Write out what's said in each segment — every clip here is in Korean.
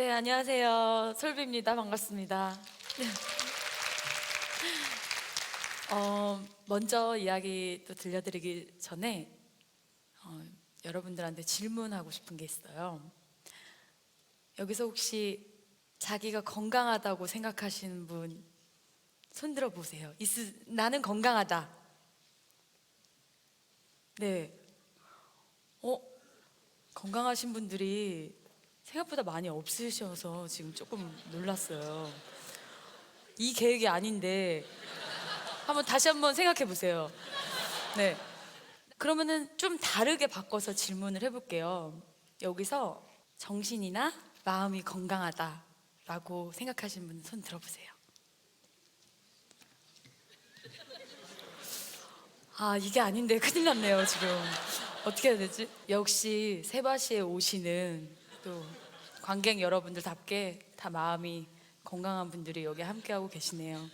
네, 안녕하세요. 솔비입니다. 반갑습니다. 어, 먼저 이야기 또 들려드리기 전에 어, 여러분들한테 질문하고 싶은 게 있어요. 여기서 혹시 자기가 건강하다고 생각하시는 분 손들어 보세요. 있으, 나는 건강하다. 네. 어, 건강하신 분들이 생각보다 많이 없으셔서 지금 조금 놀랐어요. 이 계획이 아닌데 한번 다시 한번 생각해 보세요. 네. 그러면은 좀 다르게 바꿔서 질문을 해볼게요. 여기서 정신이나 마음이 건강하다라고 생각하시는 분 손 들어보세요. 아 이게 아닌데 큰일 났네요 지금 어떻게 해야 되지? 역시 세바시에 오시는 또 관객 여러분들답게 다 마음이 건강한 분들이 여기 함께하고 계시네요.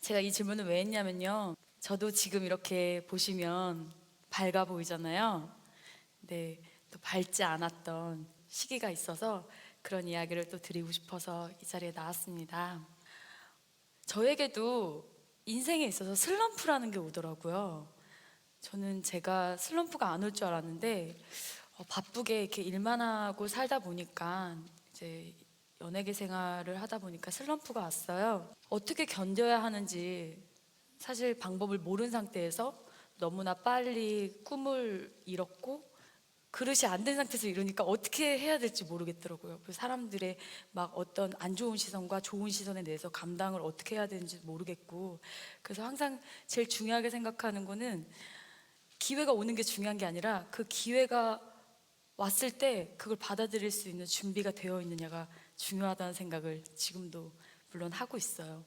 제가 이 질문을 왜 했냐면요. 저도 지금 이렇게 보시면 밝아 보이잖아요. 근데 또 밝지 않았던 시기가 있어서 그런 이야기를 또 드리고 싶어서 이 자리에 나왔습니다. 저에게도 인생에 있어서 슬럼프라는 게 오더라고요. 저는 제가 슬럼프가 안 올 줄 알았는데 어, 바쁘게 이렇게 일만 하고 살다 보니까 이제 연예계 생활을 하다 보니까 슬럼프가 왔어요. 어떻게 견뎌야 하는지 사실 방법을 모르는 상태에서 너무나 빨리 꿈을 잃었고 그릇이 안 된 상태에서 이러니까 어떻게 해야 될지 모르겠더라고요. 그 사람들의 막 어떤 안 좋은 시선과 좋은 시선에 대해서 감당을 어떻게 해야 되는지 모르겠고 그래서 항상 제일 중요하게 생각하는 거는 기회가 오는 게 중요한 게 아니라 그 기회가 왔을 때 그걸 받아들일 수 있는 준비가 되어 있느냐가 중요하다는 생각을 지금도 물론 하고 있어요.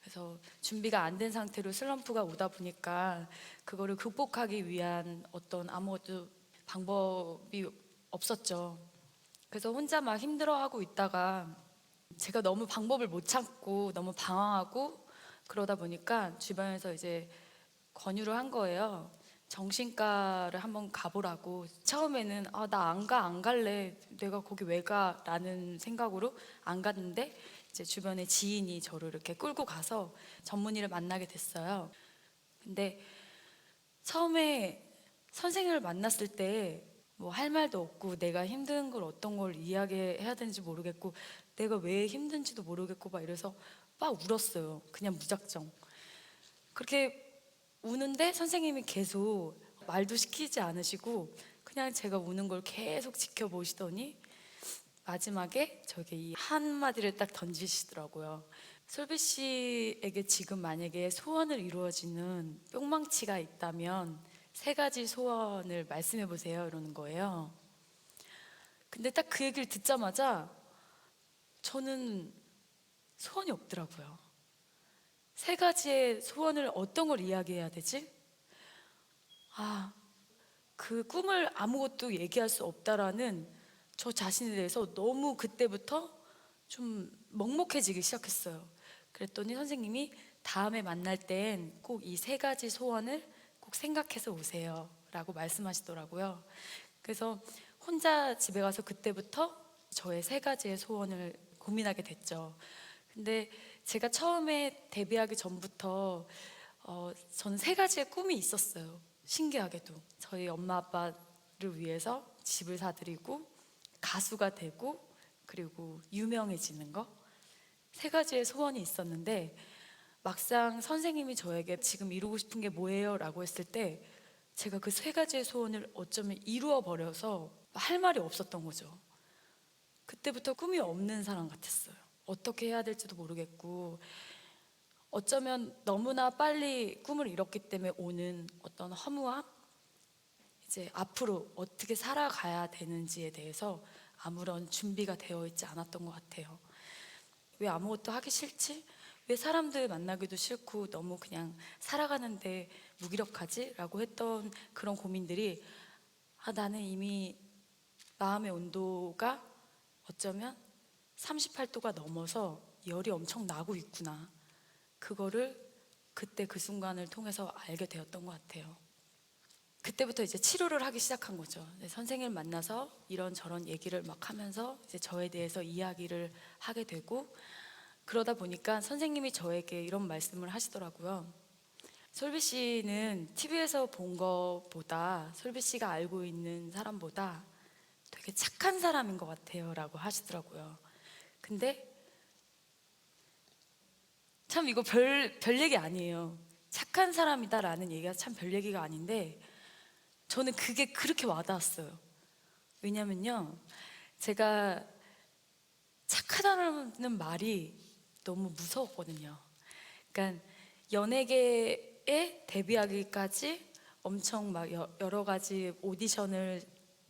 그래서 준비가 안 된 상태로 슬럼프가 오다 보니까 그거를 극복하기 위한 어떤 아무것도 방법이 없었죠. 그래서 혼자 막 힘들어하고 있다가 제가 너무 방법을 못 찾고 너무 방황하고 그러다 보니까 주변에서 이제 권유를 한 거예요. 정신과를 한번 가보라고 처음에는 아 나 안 가 안 갈래 내가 거기 왜 가 라는 생각으로 안 갔는데 이제 주변에 지인이 저를 이렇게 끌고 가서 전문의를 만나게 됐어요. 근데 처음에 선생님을 만났을 때 뭐 할 말도 없고 내가 힘든 걸 어떤 걸 이야기해야 되는지 모르겠고 내가 왜 힘든지도 모르겠고 막 이래서 막 울었어요. 그냥 무작정. 그렇게 우는데 선생님이 계속 말도 시키지 않으시고 그냥 제가 우는 걸 계속 지켜보시더니 마지막에 저에게 이 한마디를 딱 던지시더라고요. 솔비 씨에게 지금 만약에 소원을 이루어지는 뿅망치가 있다면 세 가지 소원을 말씀해 보세요. 이러는 거예요. 근데 딱 그 얘기를 듣자마자 저는 소원이 없더라고요. 세 가지의 소원을 어떤 걸 이야기해야 되지? 아, 그 꿈을 아무것도 얘기할 수 없다라는 저 자신에 대해서 너무 그때부터 좀 먹먹해지기 시작했어요. 그랬더니 선생님이 다음에 만날 땐 꼭 이 세 가지 소원을 꼭 생각해서 오세요. 라고 말씀하시더라고요. 그래서 혼자 집에 가서 그때부터 저의 세 가지의 소원을 고민하게 됐죠. 근데 제가 처음에 데뷔하기 전부터 어, 저는 세 가지의 꿈이 있었어요. 신기하게도 저희 엄마 아빠를 위해서 집을 사드리고 가수가 되고 그리고 유명해지는 거 세 가지의 소원이 있었는데 막상 선생님이 저에게 지금 이루고 싶은 게 뭐예요? 라고 했을 때 제가 그 세 가지의 소원을 어쩌면 이루어 버려서 할 말이 없었던 거죠. 그때부터 꿈이 없는 사람 같았어요. 어떻게 해야 될지도 모르겠고 어쩌면 너무나 빨리 꿈을 이뤘기 때문에 오는 어떤 허무함 이제 앞으로 어떻게 살아가야 되는지에 대해서 아무런 준비가 되어 있지 않았던 것 같아요. 왜 아무것도 하기 싫지? 왜 사람들 만나기도 싫고 너무 그냥 살아가는데 무기력하지? 라고 했던 그런 고민들이 아, 나는 이미 마음의 온도가 어쩌면 38도가 넘어서 열이 엄청 나고 있구나. 그거를 그때 그 순간을 통해서 알게 되었던 것 같아요. 그때부터 이제 치료를 하기 시작한 거죠. 네, 선생님을 만나서 이런저런 얘기를 막 하면서 이제 저에 대해서 이야기를 하게 되고 그러다 보니까 선생님이 저에게 이런 말씀을 하시더라고요. 솔비 씨는 TV에서 본 것보다 솔비 씨가 알고 있는 사람보다 되게 착한 사람인 것 같아요 라고 하시더라고요. 근데 참 이거 별, 별 얘기 아니에요. 착한 사람이다라는 얘기가 참 별 얘기가 아닌데 저는 그게 그렇게 와닿았어요. 왜냐면요. 제가 착하다는 말이 너무 무서웠거든요. 그러니까 연예계에 데뷔하기까지 엄청 막 여- 여러 가지 오디션을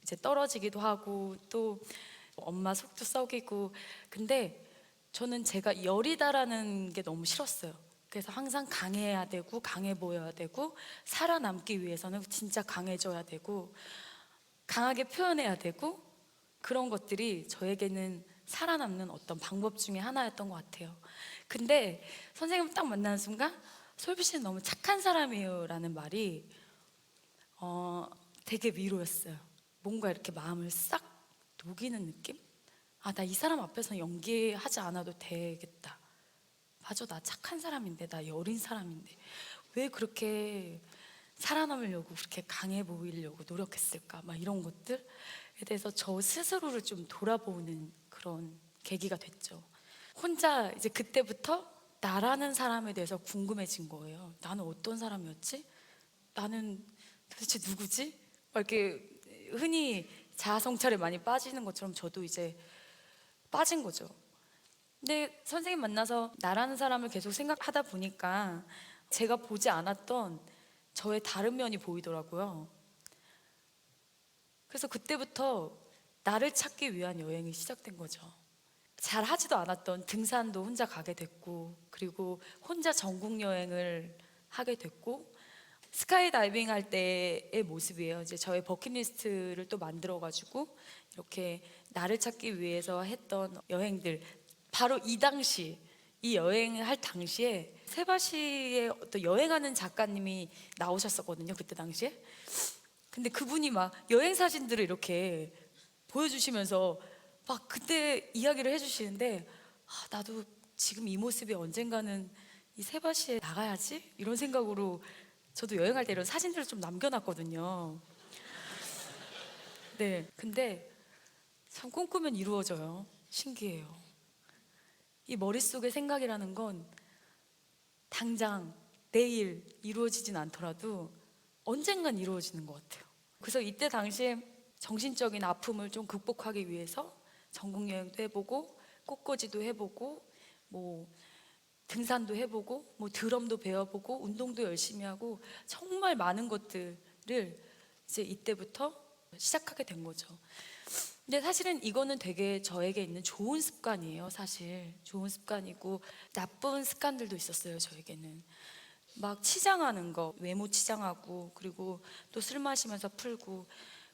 이제 떨어지기도 하고 또 엄마 속도 썩이고 근데 저는 제가 열이다라는 게 너무 싫었어요. 그래서 항상 강해야 되고 강해 보여야 되고 살아남기 위해서는 진짜 강해져야 되고 강하게 표현해야 되고 그런 것들이 저에게는 살아남는 어떤 방법 중에 하나였던 것 같아요. 근데 선생님 딱 만나는 순간 솔비 씨는 너무 착한 사람이에요라는 말이 어, 되게 위로였어요. 뭔가 이렇게 마음을 싹 녹이는 느낌? 아, 나 이 사람 앞에서 연기하지 않아도 되겠다. 맞아, 나 착한 사람인데, 나 여린 사람인데, 왜 그렇게 살아남으려고 그렇게 강해 보이려고 노력했을까? 막 이런 것들에 대해서 저 스스로를 좀 돌아보는 그런 계기가 됐죠. 혼자 이제 그때부터 나라는 사람에 대해서 궁금해진 거예요. 나는 어떤 사람이었지? 나는 도대체 누구지? 막 이렇게 흔히 자아 성찰에 많이 빠지는 것처럼 저도 이제 빠진 거죠. 근데 선생님 만나서 나라는 사람을 계속 생각하다 보니까 제가 보지 않았던 저의 다른 면이 보이더라고요. 그래서 그때부터 나를 찾기 위한 여행이 시작된 거죠. 잘 하지도 않았던 등산도 혼자 가게 됐고, 그리고 혼자 전국 여행을 하게 됐고, 스카이 다이빙 할 때의 모습이에요. 이제 저의 버킷리스트를 또 만들어가지고 이렇게 나를 찾기 위해서 했던 여행들. 바로 이 당시, 이 여행을 할 당시에 세바시의 어떤 여행하는 작가님이 나오셨었거든요. 그때 당시에. 근데 그분이 막 여행 사진들을 이렇게 보여주시면서 막 그때 이야기를 해주시는데 아, 나도 지금 이 모습이 언젠가는 이 세바시에 나가야지 이런 생각으로 저도 여행할 때 이런 사진들을 좀 남겨놨거든요. 네, 근데 참 꿈꾸면 이루어져요. 신기해요. 이 머릿속의 생각이라는 건 당장 내일 이루어지진 않더라도 언젠간 이루어지는 것 같아요. 그래서 이때 당시에 정신적인 아픔을 좀 극복하기 위해서 전국 여행도 해보고 꽃꽂이도 해보고 뭐 등산도 해보고 뭐 드럼도 배워보고 운동도 열심히 하고 정말 많은 것들을 이제 이때부터 시작하게 된 거죠. 근데 사실은 이거는 되게 저에게 있는 좋은 습관이에요. 사실 좋은 습관이고 나쁜 습관들도 있었어요. 저에게는 막 치장하는 거 외모 치장하고 그리고 또 술 마시면서 풀고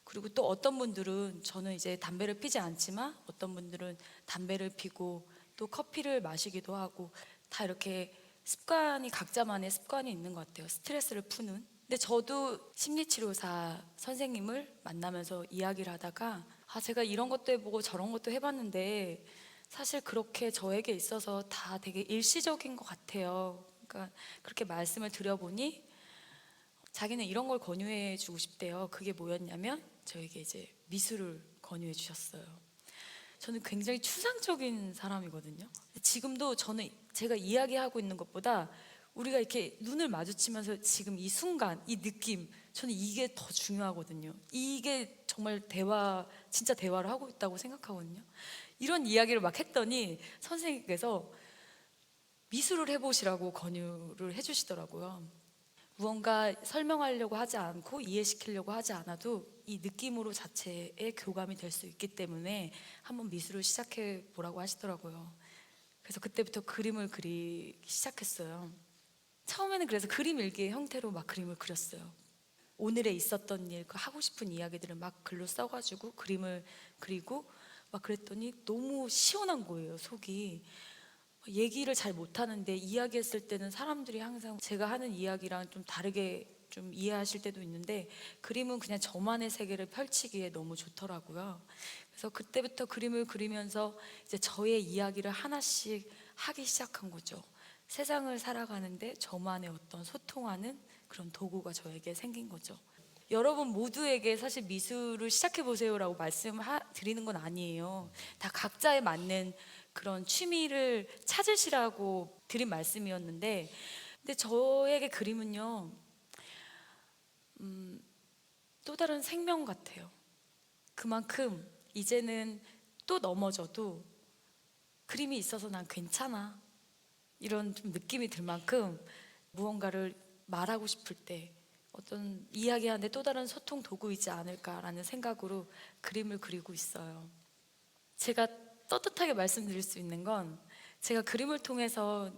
그리고 또 어떤 분들은 저는 이제 담배를 피지 않지만 어떤 분들은 담배를 피고 또 커피를 마시기도 하고 다 이렇게 습관이 각자만의 습관이 있는 것 같아요. 스트레스를 푸는. 근데 저도 심리치료사 선생님을 만나면서 이야기를 하다가 아 제가 이런 것도 해보고 저런 것도 해봤는데 사실 그렇게 저에게 있어서 다 되게 일시적인 것 같아요. 그러니까 그렇게 말씀을 드려보니 자기는 이런 걸 권유해 주고 싶대요. 그게 뭐였냐면 저에게 이제 미술을 권유해 주셨어요. 저는 굉장히 추상적인 사람이거든요. 지금도 저는 제가 이야기하고 있는 것보다 우리가 이렇게 눈을 마주치면서 지금 이 순간, 이 느낌, 저는 이게 더 중요하거든요. 이게 정말 대화, 진짜 대화를 하고 있다고 생각하거든요. 이런 이야기를 막 했더니 선생님께서 미술을 해보시라고 권유를 해주시더라고요. 무언가 설명하려고 하지 않고 이해시키려고 하지 않아도 이 느낌으로 자체의 교감이 될 수 있기 때문에 한번 미술을 시작해 보라고 하시더라고요. 그래서 그때부터 그림을 그리기 시작했어요. 처음에는 그래서 그림 일기의 형태로 막 그림을 그렸어요. 오늘에 있었던 일, 그 하고 싶은 이야기들을 막 글로 써가지고 그림을 그리고 막 그랬더니 너무 시원한 거예요, 속이. 얘기를 잘 못하는데 이야기했을 때는 사람들이 항상 제가 하는 이야기랑 좀 다르게 좀 이해하실 때도 있는데 그림은 그냥 저만의 세계를 펼치기에 너무 좋더라고요. 그래서 그때부터 그림을 그리면서 이제 저의 이야기를 하나씩 하기 시작한 거죠. 세상을 살아가는데 저만의 어떤 소통하는 그런 도구가 저에게 생긴 거죠. 여러분 모두에게 사실 미술을 시작해 보세요라고 말씀드리는 건 아니에요. 다 각자에 맞는 그런 취미를 찾으시라고 드린 말씀이었는데, 근데 저에게 그림은요, 음, 또 다른 생명 같아요. 그만큼 이제는 또 넘어져도 그림이 있어서 난 괜찮아. 이런 좀 느낌이 들 만큼 무언가를 말하고 싶을 때 어떤 이야기하는데 또 다른 소통 도구이지 않을까라는 생각으로 그림을 그리고 있어요. 제가 떳떳하게 말씀드릴 수 있는 건 제가 그림을 통해서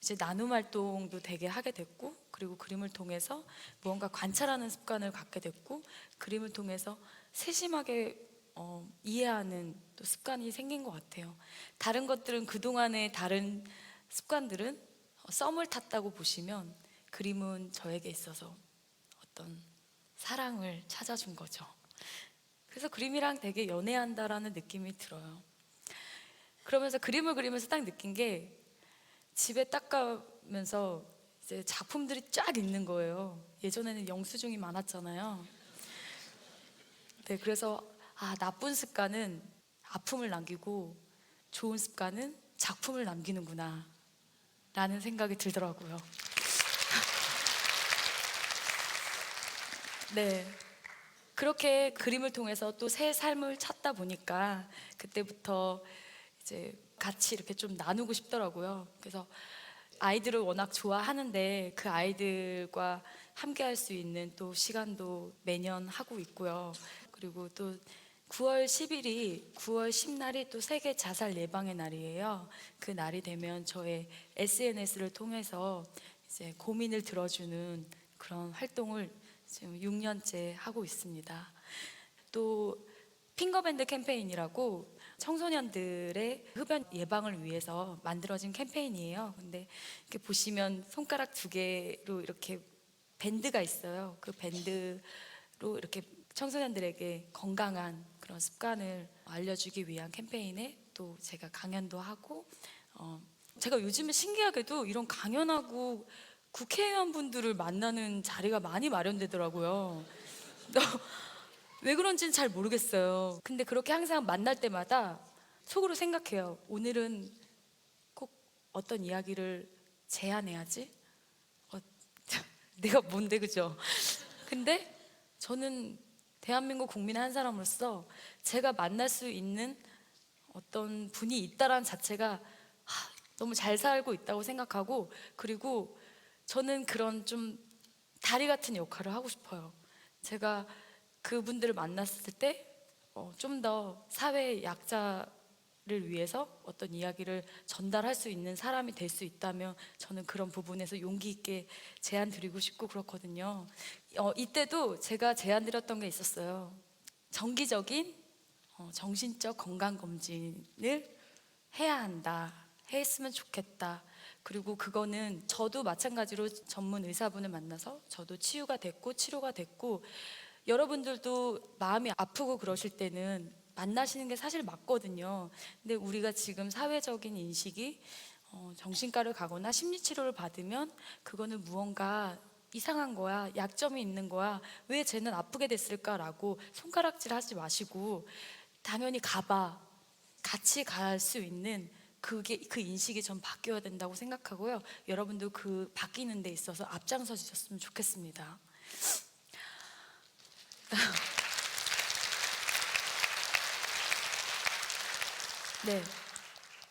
이제 나눔 활동도 되게 하게 됐고 그리고 그림을 통해서 무언가 관찰하는 습관을 갖게 됐고 그림을 통해서 세심하게 어, 이해하는 또 습관이 생긴 것 같아요. 다른 것들은 그동안의 다른 습관들은 어, 썸을 탔다고 보시면 그림은 저에게 있어서 어떤 사랑을 찾아준 거죠. 그래서 그림이랑 되게 연애한다라는 느낌이 들어요. 그러면서 그림을 그리면서 딱 느낀 게 집에 딱 가면서 이제 작품들이 쫙 있는 거예요. 예전에는 영수증이 많았잖아요. 네, 그래서 아 나쁜 습관은 아픔을 남기고 좋은 습관은 작품을 남기는구나 라는 생각이 들더라고요. 네. 그렇게 그림을 통해서 또 새 삶을 찾다 보니까 그때부터 이제 같이 이렇게 좀 나누고 싶더라고요. 그래서 아이들을 워낙 좋아하는데 그 아이들과 함께 할 수 있는 또 시간도 매년 하고 있고요. 그리고 또 9월 10일이 9월 10날이 또 세계 자살 예방의 날이에요. 그 날이 되면 저의 SNS를 통해서 이제 고민을 들어주는 그런 활동을 지금 6년째 하고 있습니다. 또 핑거밴드 캠페인이라고 청소년들의 흡연 예방을 위해서 만들어진 캠페인이에요. 근데 이렇게 보시면 손가락 두 개로 이렇게 밴드가 있어요. 그 밴드로 이렇게 청소년들에게 건강한 그런 습관을 알려주기 위한 캠페인에 또 제가 강연도 하고 어, 제가 요즘에 신기하게도 이런 강연하고 국회의원 분들을 만나는 자리가 많이 마련되더라고요. 왜 그런지는 잘 모르겠어요. 근데 그렇게 항상 만날 때마다 속으로 생각해요. 오늘은 꼭 어떤 이야기를 제안해야지. 어, 내가 뭔데 그죠? 근데 저는 대한민국 국민 한 사람으로서 제가 만날 수 있는 어떤 분이 있다라는 자체가 하, 너무 잘 살고 있다고 생각하고 그리고 저는 그런 좀 다리 같은 역할을 하고 싶어요. 제가 그분들을 만났을 때 좀 더 사회 약자를 위해서 어떤 이야기를 전달할 수 있는 사람이 될 수 있다면 저는 그런 부분에서 용기 있게 제안 드리고 싶고 그렇거든요. 어, 이때도 제가 제안 드렸던 게 있었어요. 정기적인 어, 정신적 건강 검진을 해야 한다. 했으면 좋겠다. 그리고 그거는 저도 마찬가지로 전문 의사분을 만나서 저도 치유가 됐고 치료가 됐고 여러분들도 마음이 아프고 그러실 때는 만나시는 게 사실 맞거든요. 근데 우리가 지금 사회적인 인식이 어, 정신과를 가거나 심리 치료를 받으면 그거는 무언가 이상한 거야, 약점이 있는 거야, 왜 쟤는 아프게 됐을까라고 손가락질 하지 마시고 당연히 가봐. 같이 갈 수 있는 그게 그 인식이 전 바뀌어야 된다고 생각하고요. 여러분도 그 바뀌는 데 있어서 앞장서 주셨으면 좋겠습니다. 네.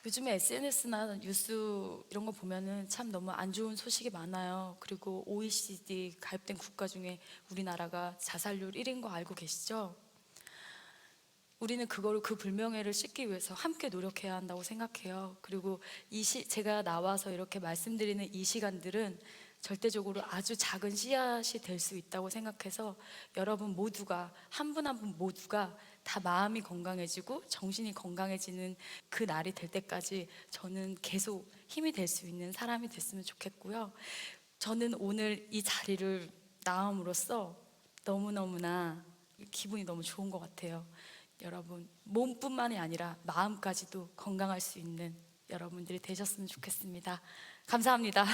요즘에 SNS나 뉴스 이런 거 보면은 참 너무 안 좋은 소식이 많아요. 그리고 OECD 가입된 국가 중에 우리나라가 자살률 1인 거 알고 계시죠? 우리는 그거를 그 불명예를 씻기 위해서 함께 노력해야 한다고 생각해요. 그리고 이 시, 제가 나와서 이렇게 말씀드리는 이 시간들은 절대적으로 아주 작은 씨앗이 될 수 있다고 생각해서 여러분 모두가 한 분 한 분 모두가 다 마음이 건강해지고 정신이 건강해지는 그 날이 될 때까지 저는 계속 힘이 될 수 있는 사람이 됐으면 좋겠고요. 저는 오늘 이 자리를 나옴으로써 너무너무나 기분이 너무 좋은 것 같아요. 여러분, 몸뿐만이 아니라 마음까지도 건강할 수 있는 여러분들이 되셨으면 좋겠습니다. 감사합니다.